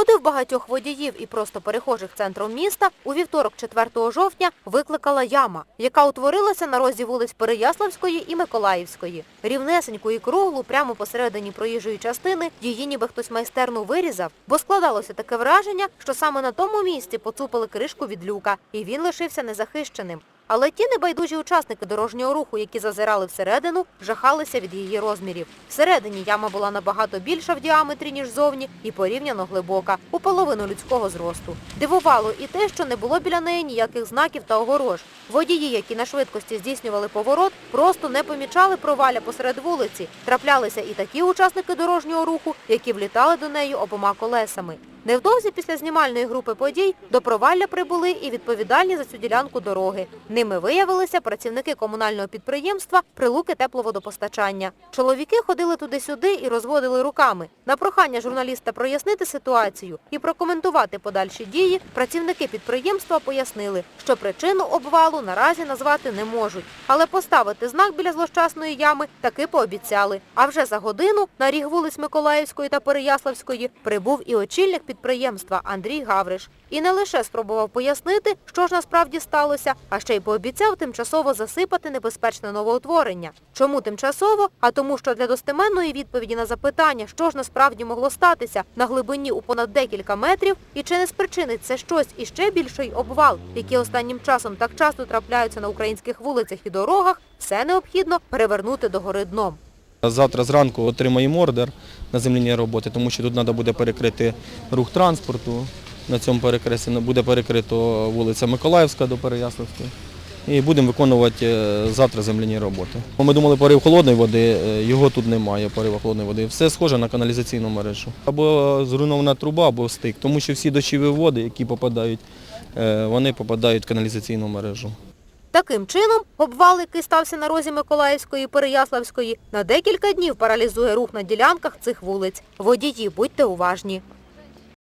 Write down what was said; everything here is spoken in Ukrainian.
Турботи в багатьох водіїв і просто перехожих центром міста у вівторок 4 жовтня викликала яма, яка утворилася на розі вулиць Переяславської і Миколаївської. Рівнесеньку і круглу прямо посередині проїжджої частини її ніби хтось майстерно вирізав, бо складалося таке враження, що саме на тому місці поцупили кришку від люка, і він лишився незахищеним. Але ті небайдужі учасники дорожнього руху, які зазирали всередину, жахалися від її розмірів. Всередині яма була набагато більша в діаметрі, ніж зовні, і порівняно глибока, у половину людського зросту. Дивувало і те, що не було біля неї ніяких знаків та огорож. Водії, які на швидкості здійснювали поворот, просто не помічали проваля посеред вулиці. Траплялися і такі учасники дорожнього руху, які влітали до неї обома колесами. Невдовзі після знімальної групи подій до провалля прибули і відповідальні за цю ділянку дороги. Ними виявилися працівники комунального підприємства «Прилуки тепловодопостачання». Чоловіки ходили туди-сюди і розводили руками. На прохання журналіста прояснити ситуацію і прокоментувати подальші дії, працівники підприємства пояснили, що причину обвалу наразі назвати не можуть. Але поставити знак біля злощасної ями таки пообіцяли. А вже за годину на ріг вулиць Миколаївської та Переяславської прибув і очільник підприємства Андрій Гавриш. І не лише спробував пояснити, що ж насправді сталося, а ще й пообіцяв тимчасово засипати небезпечне новоутворення. Чому тимчасово? А тому, що для достеменної відповіді на запитання, що ж насправді могло статися на глибині у понад декілька метрів, і чи не спричинить це щось іще більший обвал, які останнім часом так часто трапляються на українських вулицях і дорогах, все необхідно перевернути догори дном. Завтра зранку отримаємо ордер на земляні роботи, тому що тут треба буде перекрити рух транспорту. На цьому перекресті буде перекрито вулиця Миколаївська до Переяславської. І будемо виконувати е, завтра земляні роботи. Ми думали порив холодної води, е, його тут немає, пориву холодної води. Все схоже на каналізаційну мережу. Або зруйнована труба, або стик, тому що всі дощові води, які попадають, е, вони попадають в каналізаційну мережу. Таким чином, обвал, який стався на розі Миколаївської і Переяславської, на декілька днів паралізує рух на ділянках цих вулиць. Водії, будьте уважні.